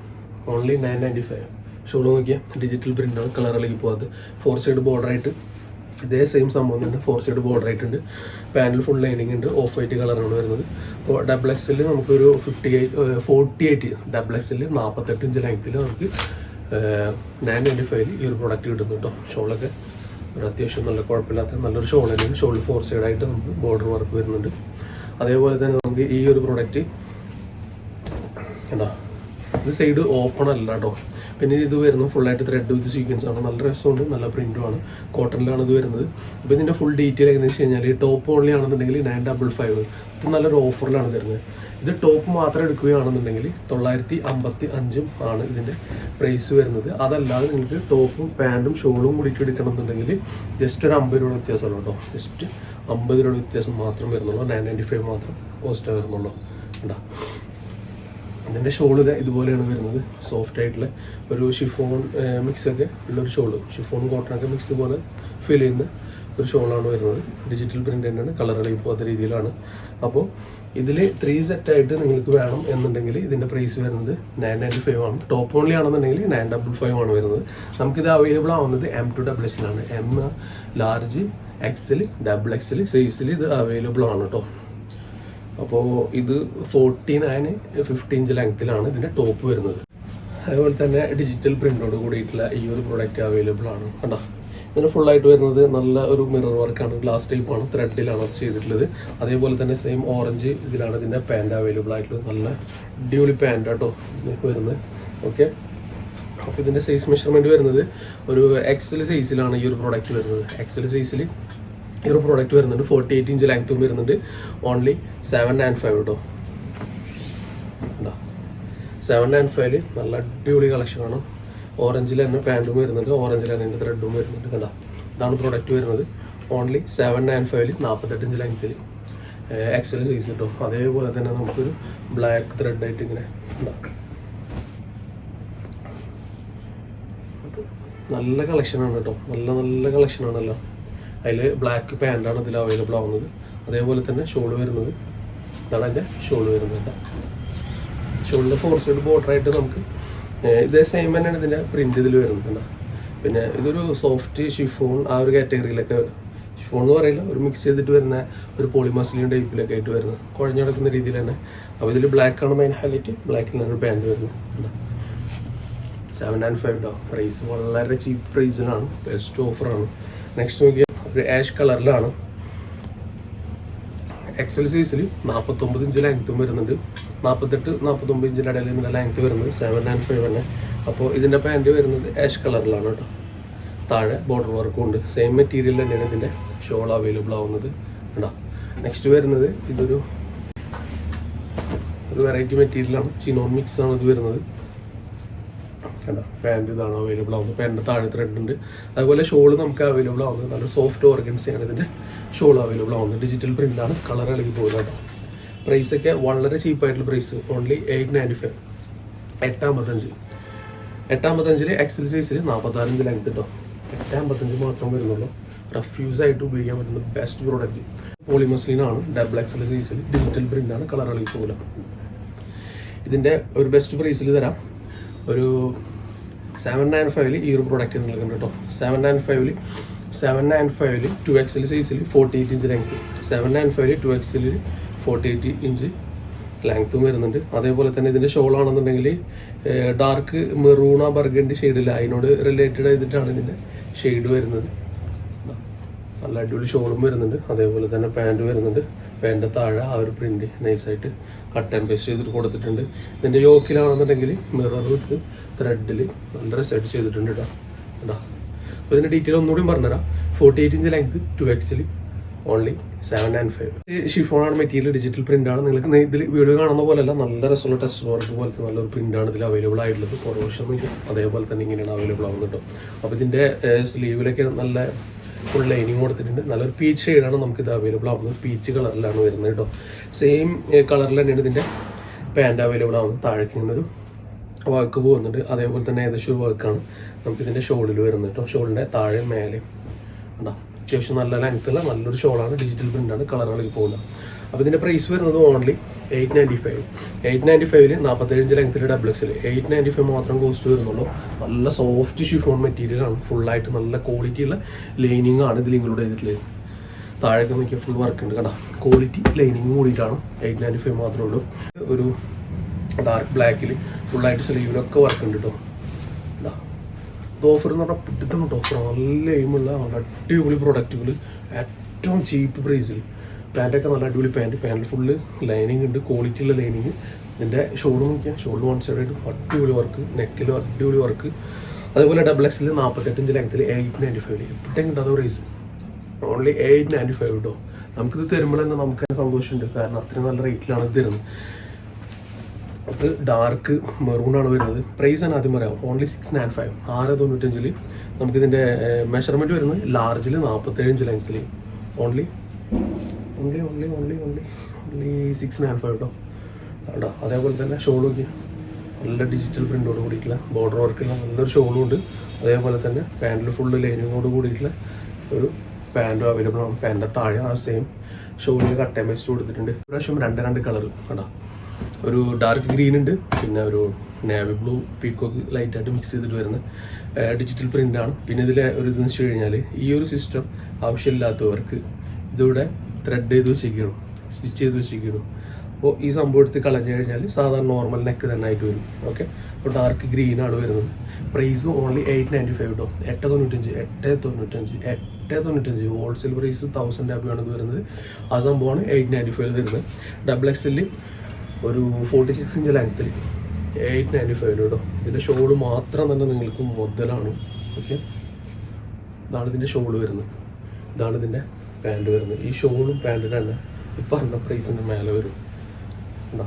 Only nine ninety five shawl നോക്കിയാൽ ഡിജിറ്റൽ പ്രിന്റ് ആണ് കളറിലേക്ക് പോകാതെ ഫോർ സൈഡ് ബോർഡർ ആയിട്ട് ഇതേ സെയിം സംഭവം തന്നെ. ഫോർ സൈഡ് ബോർഡർ ആയിട്ടുണ്ട്. പാനൽ ഫുൾ ലൈനിങ് ഉണ്ട്. ഓഫ് വൈറ്റ് കളറാണ് വരുന്നത്. അപ്പോൾ ഡബിൾ എക്സിൽ നമുക്കൊരു fifty eight forty eight double എക്സിൽ നാൽപ്പത്തെട്ട് ഇഞ്ച് ലെങ്ത്തിൽ നമുക്ക് നയൻ നയന്റി ഫൈവിൽ ഈ ഒരു പ്രോഡക്റ്റ് കിട്ടുന്നു കേട്ടോ. ഷോളൊക്കെ ഒരു അത്യാവശ്യം നല്ല കുഴപ്പമില്ലാത്ത നല്ലൊരു ഷോൾ തന്നെയാണ്. ഷോളിൽ ഫോർ സൈഡായിട്ട് നമുക്ക് ബോർഡർ വർക്ക് വരുന്നുണ്ട്. അതേപോലെ തന്നെ നമുക്ക് ഈ ഒരു പ്രൊഡക്റ്റ് എന്താ ഇത് സൈഡ് ഓപ്പൺ അല്ല കേട്ടോ പിന്നെ ഇത് വരുന്നത് ഫുള്ളായിട്ട് ത്രെഡ് വിത്ത് സീക്വൻസ് ആണ്. നല്ല രസമുണ്ട് നല്ല പ്രിന്റും ആണ്. കോട്ടണിലാണ് ഇത് വരുന്നത്. അപ്പോൾ ഇതിന്റെ ഫുൾ ഡീറ്റെയിൽ എങ്ങനെ വെച്ച് കഴിഞ്ഞാൽ ടോപ്പ് ഓൺലി ആണെന്നുണ്ടെങ്കിൽ നയൻ ഡബിൾ ഫൈവ് ഇത് നല്ലൊരു ഓഫറിലാണ് തരുന്നത്. ഇത് ടോപ്പ് മാത്രം എടുക്കുകയാണെന്നുണ്ടെങ്കിൽ തൊള്ളായിരത്തി അമ്പത്തി അഞ്ചും ആണ് ഇതിന്റെ പ്രൈസ് വരുന്നത്. അതല്ലാതെ നിങ്ങൾക്ക് ടോപ്പും പാന്റും ഷോളും കൂടിയിട്ട് എടുക്കണം എന്നുണ്ടെങ്കിൽ ജസ്റ്റ് ഒരു അമ്പത് രൂപ വ്യത്യാസമുള്ളൂ കേട്ടോ ജസ്റ്റ് അമ്പത് രൂപ വ്യത്യാസം മാത്രം വരുന്നുള്ളൂ. നയൻ നയന്റി ഫൈവ് മാത്രം കോസ്റ്റ് വരുന്നുള്ളൂ. ഉണ്ടാ ഇതിന്റെ ഇത് ഇതുപോലെയാണ് വരുന്നത്. സോഫ്റ്റ് ആയിട്ടുള്ള ഒരു ഷിഫോൺ മിക്സ് ഒക്കെ ഉള്ളൊരു ഷോൾ ഷിഫോൺ കോട്ടണൊക്കെ മിക്സ് പോലെ ഫീൽ ചെയ്യുന്ന ഒരു ഷോളാണ് വരുന്നത്. ഡിജിറ്റൽ പ്രിന്റ് തന്നെയാണ്. കളറുകൾ പോകാത്ത രീതിയിലാണ്. അപ്പോൾ ഇതിൽ ത്രീ സെറ്റായിട്ട് നിങ്ങൾക്ക് വേണം എന്നുണ്ടെങ്കിൽ ഇതിന്റെ പ്രൈസ് വരുന്നത് നയൻ നയന്റി ഫൈവ് ആണ്. ടോപ്പ് ഓൺലി ആണെന്നുണ്ടെങ്കിൽ നയൻ ഡബിൾ ഫൈവ് ആണ് വരുന്നത്. നമുക്കിത് അവൈലബിൾ ആവുന്നത് M to double എസിലാണ് M large XL double XL സൈസിൽ ഇത് അവൈലബിൾ ആണ് കേട്ടോ അപ്പോൾ ഇത് ഫോർട്ടി നയൻ ഫിഫ്റ്റി ഇഞ്ച് ലെങ്ത്തിലാണ് ഇതിന്റെ ടോപ്പ് വരുന്നത്. അതുപോലെ തന്നെ ഡിജിറ്റൽ പ്രിന്റോട് കൂടിയിട്ടുള്ള ഈ ഒരു പ്രോഡക്റ്റ് അവൈലബിൾ ആണ്. കേട്ടോ ഇതിന് ഫുള്ളായിട്ട് വരുന്നത് നല്ല ഒരു മിറർ വർക്കാണ് ഗ്ലാസ് ടൈപ്പാണ് ത്രെഡിലാണ് അത് ചെയ്തിട്ടുള്ളത്. അതേപോലെ തന്നെ സെയിം ഓറഞ്ച് ഇതിലാണ് ഇതിന്റെ പാന്റ് അവൈലബിൾ ആയിട്ടുള്ളത്. നല്ല അടിപൊളി പാന്റ് കേട്ടോ വരുന്നത്. ഓക്കെ ഇതിന്റെ സൈസ് മെഷർമെന്റ് വരുന്നത് ഒരു എക്സൽ സൈസിലാണ് ഈ ഒരു പ്രോഡക്റ്റ് വരുന്നത്. എക്സൽ സൈസിൽ ഈ ഒരു പ്രോഡക്റ്റ് വരുന്നുണ്ട്. ഫോർട്ടി എയ്റ്റ് ഇഞ്ച് ലെങ്ത്തും വരുന്നുണ്ട്. ഓൺലി സെവൻ നയൻ ഫൈവ് കേട്ടോ സെവൻ നയൻ ഫൈവിൽ നല്ല അടിപൊളി കളക്ഷനാണ് ഓറഞ്ചിൽ തന്നെ പാന്റും വരുന്നുണ്ട്. ഓറഞ്ചിൽ തന്നെ ഇതിന്റെ ത്രെഡും വരുന്നുണ്ട്. കണ്ട? ഇതാണ് പ്രോഡക്റ്റ് വരുന്നത്. ഓൺലി സെവൻ നയൻ ഫൈവിൽ നാൽപ്പത്തെട്ട് ഇഞ്ച് ലെങ്ത്തിൽ എക്സൽ സൈസ് കേട്ടോ അതേപോലെ തന്നെ നമുക്കൊരു ബ്ലാക്ക് ത്രെഡ് ആയിട്ട് ഇങ്ങനെ ഉണ്ടാക്കാം നല്ല കളക്ഷനാണ് കേട്ടോ നല്ല നല്ല കളക്ഷനാണല്ലോ അതിൽ ബ്ലാക്ക് പാന്റാണ് ഇതിൽ അവൈലബിൾ ആവുന്നത്. അതേപോലെ തന്നെ ഷോൾ വരുന്നത്. ഇതാണ് അതിന്റെ ഷോൾ വരുന്നത് കേട്ടോ ഷോളിന്റെ ഫോർ സൈഡ് ബോർഡർ ആയിട്ട് നമുക്ക് ഇതേ സെയിം തന്നെയാണ് ഇതിന്റെ പ്രിന്റ് ഇതിൽ വരുന്നത് കേട്ടോ പിന്നെ ഇതൊരു സോഫ്റ്റ് ഷിഫോൺ ആ ഒരു കാറ്റഗറിയിലൊക്കെ ഷിഫോൺ എന്ന് പറയില്ല ഒരു മിക്സ് ചെയ്തിട്ട് വരുന്ന ഒരു പോളിമസ്ലിൻ ടൈപ്പിലൊക്കെ ആയിട്ട് വരുന്നത്. കുഴഞ്ഞു രീതിയിൽ തന്നെ. അപ്പോൾ ഇതിൽ ബ്ലാക്ക് ആണ് മെയിൻ ഹൈലൈറ്റ് ബ്ലാക്കിലാണ് പാന്റ് വരുന്നത് കേട്ടോ സെവൻ ആൻഡ് ഫൈവ് ഡോ പ്രൈസ് വളരെ ചീപ്പ് പ്രൈസിലാണ് ബെസ്റ്റ് ഓഫറാണ് നെക്സ്റ്റ് നോക്കിയാൽ ഒരു ആഷ് കളറിലാണ് എക്സൽ സൈസിൽ നാൽപ്പത്തൊമ്പത് ഇഞ്ച് ലെങ്ത്തും വരുന്നുണ്ട്. നാൽപ്പത്തെട്ട് നാൽപ്പത്തൊമ്പത് ഇഞ്ചിന്റെ ഇടയിൽ ഇതിന്റെ ലെങ്ത്ത് വരുന്നത് സെവൻ ആൻഡ് ഫൈവ് തന്നെ. അപ്പോൾ ഇതിന്റെ പാന്റ് വരുന്നത് ആഷ് കളറിലാണ് കേട്ടോ. താഴെ ബോർഡർ വർക്കും ഉണ്ട്. സെയിം മെറ്റീരിയൽ തന്നെയാണ് ഇതിന്റെ ഷോൾ അവൈലബിൾ ആവുന്നത്. കേട്ടോ നെക്സ്റ്റ് വരുന്നത് ഇതൊരു ഒരു വെറൈറ്റി മെറ്റീരിയലാണ് ചിനോൺ മിക്സ് ആണ് ഇത് വരുന്നത്. കണ്ടോ? പാന്റ് ഇതാണ് അവൈലബിൾ ആവുന്നത്. പാന്റ് താഴെ ത്രെഡ് ഉണ്ട്. അതുപോലെ ഷോൾ നമുക്ക് അവൈലബിൾ ആവുന്നത് നല്ല സോഫ്റ്റ് ഓർഗൻസിയാണ് ഇതിന്റെ ഷോൾ അവൈലബിൾ ആവുന്നത്. ഡിജിറ്റൽ പ്രിന്റാണ് കളർ ഇളകി പോകുന്നത് കേട്ടോ. പ്രൈസൊക്കെ വളരെ ചീപ്പായിട്ടുള്ള price only eight ninety five എട്ടാമ്പത്തഞ്ച്. എട്ടാമ്പത്തഞ്ചിൽ എക്സൽ സൈസിൽ നാൽപ്പത്താറഞ്ച് ലെങ്ത് കേട്ടോ എട്ടാമ്പത്തഞ്ച് മാത്രം വരുന്നുള്ളൂ. റഫ്യൂസ് ആയിട്ട് ഉപയോഗിക്കാൻ പറ്റുന്ന ബെസ്റ്റ് പ്രോഡക്റ്റ് പോളിമസ്ലിൻ ആണ്. ഡബിൾ എക്സൽ സൈസിൽ ഡിജിറ്റൽ പ്രിന്റ് ആണ്. കളർ ഇളകി പോകില്ല ഇതിന്റെ ഒരു ബെസ്റ്റ് പ്രൈസിൽ തരാം. ഒരു സെവൻ നയൻ ഫൈവിൽ ഈ ഒരു പ്രൊഡക്റ്റ് ഉണ്ട് കേട്ടോ സെവൻ നയൻ ഫൈവിൽ സെവൻ നയൻ ഫൈവിൽ ടു എക്സിൽ സൈസിൽ forty eight inch length seven nine ഫൈവിൽ ടു എക്സിൽ ഫോർട്ടി എയ്റ്റ് ഇഞ്ച് ലെങ്ത്തും വരുന്നുണ്ട്. അതേപോലെ തന്നെ ഇതിന്റെ ഷോൾ ആണെന്നുണ്ടെങ്കിൽ ഡാർക്ക് മെറൂണ ബർഗിന്റെ ഷെയ്ഡില്ല അതിനോട് റിലേറ്റഡ് ചെയ്തിട്ടാണ് ഇതിന്റെ ഷെയ്ഡ് വരുന്നത്. നല്ല അടിപൊളി ഷോളും വരുന്നുണ്ട്. അതേപോലെ തന്നെ പാന്റ് വരുന്നുണ്ട്. പാന്റ് താഴെ ആ ഒരു പ്രിന്റ് നൈസായിട്ട് കട്ട് ആൻഡ് പേസ്റ്റ് ചെയ്തിട്ട് കൊടുത്തിട്ടുണ്ട്. ഇതിന്റെ യോക്കിലാണെന്നുണ്ടെങ്കിൽ മിറർ വിത്ത് ത്രെഡിൽ നല്ല റിസർച്ച് ചെയ്തിട്ടുണ്ട് കേട്ടോ കേട്ടോ അപ്പോൾ ഇതിന്റെ ഡീറ്റെയിൽ ഒന്നുകൂടി പറഞ്ഞുതരാം. Forty eight inch length two എക്സിൽ ഓൺലി സെവൻ ആൻഡ് ഫൈവ് ഷിഫോണാണ് മെറ്റീരിയൽ ഡിജിറ്റൽ പ്രിന്റ് ആണ്. നിങ്ങൾക്ക് ഇതിൽ വീഡിയോ കാണുന്ന പോലെയല്ല നല്ല രസമുള്ള ടെസ്റ്റ് വർക്ക് പോലത്തെ നല്ലൊരു പ്രിന്റ് ആണ് ഇതിൽ അവൈലബിൾ ആയിട്ടുള്ളത്. കുറവശമൊന്നുമില്ല അതേപോലെ തന്നെ ഇങ്ങനെയാണ് അവൈലബിൾ ആവുന്നത് കേട്ടോ അപ്പോൾ ഇതിന്റെ സ്ലീവിലൊക്കെ നല്ല ഫുൾ ലൈനിങ് കൊടുത്തിട്ടുണ്ട്. നല്ലൊരു പീച്ച് ഷെയ്ഡാണ് നമുക്ക് ഇത് അവൈലബിൾ ആവുന്നത്. പീച്ച് കളറിലാണ് വരുന്നത് കേട്ടോ സെയിം കളറിൽ തന്നെയാണ് ഇതിന്റെ പാന്റ് അവൈലബിൾ ആവുന്നത്. താഴേക്ക് ഇങ്ങനൊരു വർക്ക് പോകുന്നുണ്ട്. അതേപോലെ തന്നെ ഏകദേശം ഒരു വർക്കാണ് നമുക്ക് ഇതിന്റെ ഷോളിൽ വരുന്നത് കേട്ടോ ഷോളിന്റെ താഴെ മേലെ ഉണ്ടോ അത്യാവശ്യം നല്ല ലെങ്ത്തുള്ള നല്ലൊരു ഷോളാണ് ഡിജിറ്റൽ പ്രിന്റാണ് കളറുകളിൽ പോകുന്നത്. അപ്പോൾ ഇതിന്റെ പ്രൈസ് വരുന്നത് only eight ninety five eight ninety ഫൈവിൽ നാൽപ്പത്തേഴ് ലെങ്ത്തിൽ ഡബിൾ എക്സിൽ എയ്റ്റ് നയന്റി ഫൈവ് മാത്രം കോസ്റ്റ് വരുന്നുള്ളൂ. നല്ല സോഫ്റ്റ് ഷിഫോൺ മെറ്റീരിയൽ ആണ്. ഫുള്ളായിട്ട് നല്ല ക്വാളിറ്റി ഉള്ള ലൈനിങ് ആണ് ഇതിൽ ഇൻക്ലൂഡ് ചെയ്തിട്ടുള്ളത്. താഴേക്ക് നോക്കിയാൽ ഫുൾ വർക്ക് ഉണ്ട് കേട്ടോ ക്വാളിറ്റി ലൈനിങ് കൂടിയിട്ടാണ് എയ്റ്റ് നയന്റി ഫൈവ് മാത്രമേ ഉള്ളൂ. ഒരു ഡാർക്ക് ബ്ലാക്കിൽ ഫുള്ളായിട്ട് സ്ലീവിലൊക്കെ വർക്ക് ഉണ്ട് കേട്ടോ ഇതാ. ഇത് ഓഫർ എന്ന് പറഞ്ഞാൽ പിടുത്തം ഓഫർ നല്ല എയിമുള്ള നല്ല അടിപൊളി പ്രൊഡക്റ്റുകൾ ഏറ്റവും ചീപ്പ് പ്രൈസിൽ പാന്റൊക്കെ നല്ല അടിപൊളി പാന്റ് പാന്റിൽ ഫുള്ള് ലൈനിങ് ഉണ്ട് ക്വാളിറ്റി ഉള്ള ലൈനിങ് ഇതിന്റെ ഷോൾഡ് നോക്കിയാൽ ഷോൾഡ് വൺ സൈഡ് അടിപൊളി വർക്ക് നെക്കിലും അടിപൊളി വർക്ക് അതുപോലെ ഡബിൾ എക്സിൽ നാൽപ്പത്തെട്ടിഞ്ച് ലെങ്ത്തിൽ എയ്റ്റ് നയന്റി ഫൈവ് എപ്പോഴും കിട്ടാത്ത price only eight ninety five കേട്ടോ നമുക്കിത് തരുമ്പോൾ തന്നെ നമുക്ക് സന്തോഷമുണ്ട്. കാരണം അത്രയും നല്ല റേറ്റിലാണ് ഇത് തരുന്നത്. അത് ഡാർക്ക് മെറൂൺ ആണ് വരുന്നത്. പ്രൈസ് ആണ് ആദ്യം പറയാം. ഓൺലി സിക്സ് നയൻ ഫൈവ് ആറ് തൊണ്ണൂറ്റഞ്ചിൽ നമുക്കിതിന്റെ മെഷർമെന്റ് വരുന്നത് ലാർജിൽ നാൽപ്പത്തേഴ് ഇഞ്ച് ലെങ്ത്തിൽ only only only only only only six nine five കേട്ടോ കേട്ടോ അതേപോലെ തന്നെ ഷോൾ നോക്കി നല്ല ഡിജിറ്റൽ പ്രിന്റോട് കൂടിയിട്ടുള്ള ബോർഡർ വർക്കുള്ള നല്ലൊരു ഷോളും ഉണ്ട്. അതേപോലെ തന്നെ പാന്റിൽ ഫുള്ള് ലൈനിങ്ങോട് കൂടിയിട്ടുള്ള ഒരു പാന്റും അവൈലബിൾ ആണ്. പാന്റിന്റെ താഴെ ആ സെയിം ഷോളിൽ കട്ടയം കൊടുത്തിട്ടുണ്ട്. പ്രാവശ്യം രണ്ട് രണ്ട് കളർ കേട്ടോ ഒരു ഡാർക്ക് ഗ്രീൻ ഉണ്ട്. പിന്നെ ഒരു നേവി ബ്ലൂ പീക്കോക്ക് ലൈറ്റായിട്ട് മിക്സ് ചെയ്തിട്ട് വരുന്ന ഡിജിറ്റൽ പ്രിന്റ് ആണ്. പിന്നെ ഇതിലെ ഒരു ഇതെന്ന് വെച്ച് കഴിഞ്ഞാൽ ഈ ഒരു സിസ്റ്റം ആവശ്യമില്ലാത്തവർക്ക് ഇതിവിടെ ത്രെഡ് ചെയ്ത് വെച്ചിരിക്കണം സ്റ്റിച്ച് ചെയ്ത് വെച്ചിരിക്കണം അപ്പോൾ ഈ സംഭവം എടുത്ത് കളഞ്ഞു കഴിഞ്ഞാൽ സാധാരണ നോർമൽ നെക്ക് തന്നെ ആയിട്ട് വരും. ഓക്കെ അപ്പോൾ ഡാർക്ക് ഗ്രീൻ ആണ് വരുന്നത്. Price only eight ninety five കേട്ടോ എട്ട് തൊണ്ണൂറ്റഞ്ച് എട്ട് തൊണ്ണൂറ്റഞ്ച് എട്ട് തൊണ്ണൂറ്റഞ്ച്. ഹോൾസെയിൽ പ്രൈസ് തൗസൻഡ് രൂപയാണ് ഇത് വരുന്നത്. ആ സംഭവമാണ് എയ്റ്റ് നയന്റി ഫൈവ് വരുന്നത്. ഡബിൾ എക്സലിൽ ഒരു ഫോർട്ടി സിക്സ് ഇഞ്ച് ലെങ്ത്തിൽ എയ്റ്റ് നയന്റി ഫൈവ് കേട്ടോ ഇതിന്റെ ഷോൾ മാത്രം തന്നെ നിങ്ങൾക്ക് മുതലാണ് ഓക്കെ ഇതാണ് ഇതിന്റെ ഷോൾ വരുന്നത്. ഇതാണ് ഇതിന്റെ പാന്റ് വരുന്നത്. ഈ ഷോളും പാന്റിന് തന്നെ ഈ പറഞ്ഞ പ്രൈസിന്റെ മേലെ വരും. എന്താ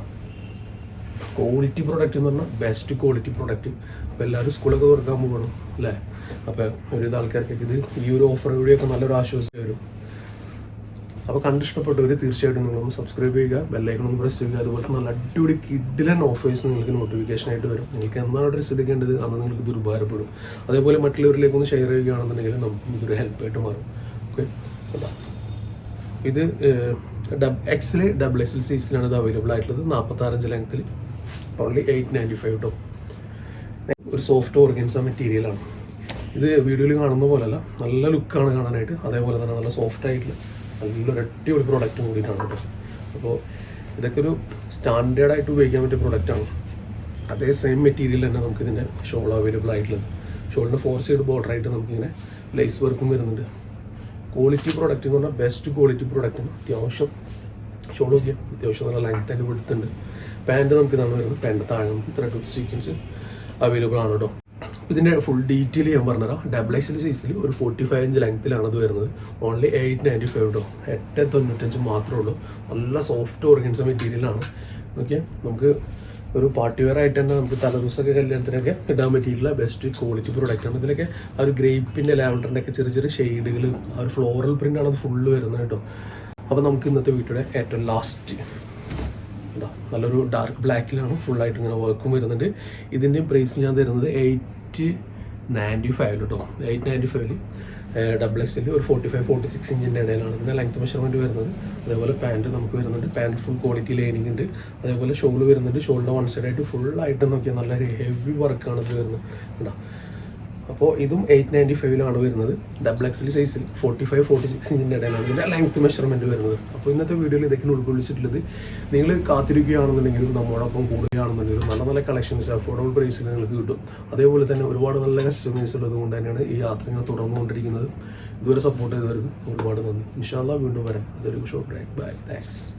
ക്വാളിറ്റി പ്രൊഡക്റ്റ് എന്ന് പറഞ്ഞാൽ ബെസ്റ്റ് ക്വാളിറ്റി പ്രൊഡക്റ്റ് അപ്പോൾ എല്ലാവരും സ്കൂളൊക്കെ തുറക്കാൻ പോകണം അല്ലേ? അപ്പോൾ ഒരുവിധ ആൾക്കാർക്കൊക്കെ ഇത് ഈ ഒരു ഓഫർ കൂടിയൊക്കെ നല്ലൊരു ആശ്വാസം വരും. അപ്പോൾ കണ്ടിഷ്ടപ്പെട്ടവർ തീർച്ചയായിട്ടും നിങ്ങളൊന്ന് സബ്സ്ക്രൈബ് ചെയ്യുക ബെല്ലൈക്കൺ ഒന്ന് പ്രസ് ചെയ്യുക. അതുപോലെ നല്ല അടിപൊളി കിഡിലൻ ഓഫേഴ്സ് നിങ്ങൾക്ക് നോട്ടിഫിക്കേഷൻ ആയിട്ട് വരും. നിങ്ങൾക്ക് എന്നാണ് ഡ്രസ്സ് എടുക്കേണ്ടത് അന്ന് നിങ്ങൾക്ക് ഇത് ഉപകാരപ്പെടും അതേപോലെ മറ്റുള്ളവരിലേക്ക് ഒന്ന് ഷെയർ ചെയ്യുകയാണെന്നുണ്ടെങ്കിൽ നമുക്ക് ഇതൊരു ഹെൽപ്പായിട്ട് മാറും. ഓക്കെ ഇത് ഡബ് എക്സിൽ ഡബിൾ എക്സ് എൽ സി സൈസിലാണ് ഇത് അവൈലബിൾ ആയിട്ടുള്ളത്. നാൽപ്പത്താറഞ്ച് ലെങ്ത്തിൽ ഓൺലി എയ്റ്റ് നയന്റി ഫൈവ് കേട്ടോ ഒരു സോഫ്റ്റ് ഓർഗൻസ മെറ്റീരിയലാണ് ഇത് വീഡിയോയിൽ കാണുന്ന പോലെയല്ല നല്ല ലുക്കാണ് കാണാനായിട്ട്. അതേപോലെ തന്നെ നല്ല സോഫ്റ്റ് ആയിട്ടുള്ള നല്ലൊരു അടിപൊളി പ്രോഡക്റ്റും കൂടിയിട്ടാണ് കേട്ടോ. അപ്പോൾ ഇതൊക്കെ ഒരു സ്റ്റാൻഡേർഡായിട്ട് ഉപയോഗിക്കാൻ പറ്റിയ പ്രോഡക്റ്റാണ് അതേ സെയിം മെറ്റീരിയൽ തന്നെ നമുക്ക് ഇതിന്റെ ഷോൾ അവൈലബിൾ ആയിട്ടുള്ളത്. ഷോളിന്റെ ഫോർ സൈഡ് ബോർഡർ ആയിട്ട് നമുക്കിങ്ങനെ ലേസ് വർക്കും വരുന്നുണ്ട്. ക്വാളിറ്റി പ്രോഡക്റ്റ് എന്ന് പറഞ്ഞാൽ ബെസ്റ്റ് ക്വാളിറ്റി പ്രോഡക്റ്റ് അത്യാവശ്യം ഷോൾ നോക്കിയാൽ അത്യാവശ്യം നല്ല ലെങ്ത് ആൻഡ് കൊടുത്തിട്ടുണ്ട് പാന്റ് നമുക്ക് ഇതാണ് വരുന്നത്. പാന്റ് താഴെ നമുക്ക് ത്രെഡ് സീക്വൻസ് അവൈലബിൾ ആണ് കേട്ടോ. ഇതിന്റെ ഫുൾ ഡീറ്റെയിൽ ഞാൻ പറഞ്ഞുതരാം. ഡബിൾ എക്സൽ സൈസിൽ ഒരു ഫോർട്ടി ഫൈവ് ഇഞ്ച് ലെങ്ത്തിലാണ് അത് വരുന്നത്. ഓൺലി എയ്റ്റ് നയന്റി ഫൈവ് കേട്ടോ എട്ട് തൊണ്ണൂറ്റഞ്ച് മാത്രമേ ഉള്ളൂ. നല്ല സോഫ്റ്റ് ഓർഗൻസ് മെറ്റീരിയലാണ് ഓക്കെ നമുക്ക് ഒരു പാർട്ടി വെയർ ആയിട്ട് തന്നെ നമുക്ക് തലദിവസമൊക്കെ കല്യാണത്തിനൊക്കെ ഇടാൻ പറ്റിയിട്ടുള്ള ബെസ്റ്റ് ക്വാളിറ്റി പ്രൊഡക്റ്റ് ആണ്. ഇതിലൊക്കെ ആ ഒരു ഗ്രേപ്പിന്റെ ലാവൻഡറിന്റെ ഒക്കെ ചെറിയ ചെറിയ ഷെയ്ഡുകൾ ആ ഒരു ഫ്ലോറൽ പ്രിന്റ് ആണ് അത് ഫുള്ള് വരുന്നത് കേട്ടോ. അപ്പോൾ നമുക്ക് ഇന്നത്തെ വീട്ടിലെ ഏറ്റവും ലാസ്റ്റ്? നല്ലൊരു ഡാർക്ക് ബ്ലാക്കിലാണ് ഫുള്ളായിട്ട് ഇങ്ങനെ വർക്കും വരുന്നുണ്ട്. ഇതിന്റെയും പ്രൈസ് ഞാൻ തരുന്നത് എയ്റ്റ് നയന്റി ഫൈവ് കേട്ടോ എയ്റ്റ് നയന്റി ഫൈവിൽ ഡബിൾ എക്സിൽ ഒരു ഫോർട്ടി ഫൈവ് ഫോർട്ടി സിക്സ് ഇഞ്ചിന്റെ ഇടയിലാണ് ഇതിന്റെ ലെങ്ത് മെഷർമെന്റ് വരുന്നത്. അതേപോലെ പാന്റ് നമുക്ക് വരുന്നുണ്ട്. പാന്റ് ഫുൾ ക്വാളിറ്റി ലൈനിങ് ഉണ്ട്. അതേപോലെ ഷോൾ വരുന്നുണ്ട്. ഷോളിന്റെ വൺ സൈഡായിട്ട് ഫുള്ളായിട്ട് നോക്കിയാൽ നല്ലൊരു ഹെവി വർക്കാണ് ഇത് വരുന്നത്. കേട്ടോ അപ്പോൾ ഇതും എയ്റ്റ് നയന്റി ഫൈവിലാണ് വരുന്നത്. ഡബിൾ എക്സൽ സൈസിൽ ഫോർട്ടി ഫൈവ് ഫോർട്ടി സിക്സ് ഇഞ്ചിന്റെ ഇടയിലാണ് ഇതിന്റെ ലെങ്ത് മെഷർമെന്റ് വരുന്നത്. അപ്പോൾ ഇന്നത്തെ വീഡിയോയിൽ ഇതൊക്കെ ഉൾക്കൊള്ളിച്ചിട്ടുള്ളത്. നിങ്ങൾ കാത്തിരിക്കുകയാണെന്നുണ്ടെങ്കിലും നമ്മോടൊപ്പം കൂടുകയാണെന്നുണ്ടെങ്കിലും നല്ല നല്ല കളക്ഷൻസ് അഫോർഡബിൾ പ്രൈസിൽ നിങ്ങൾക്ക് കിട്ടും. അതേപോലെ തന്നെ ഒരുപാട് നല്ല കസ്റ്റമേഴ്സ് ഉള്ളത് കൊണ്ട് തന്നെയാണ് ഈ യാത്ര ഇങ്ങനെ തുടർന്നുകൊണ്ടിരിക്കുന്നത്. ഇതുവരെ സപ്പോർട്ട് ചെയ്തവർക്ക് ഒരുപാട് നന്ദി. ഇൻഷാല്ല വീണ്ടും വരാം. അതൊരു ഷോർട്ട് ബൈ താങ്ക്സ്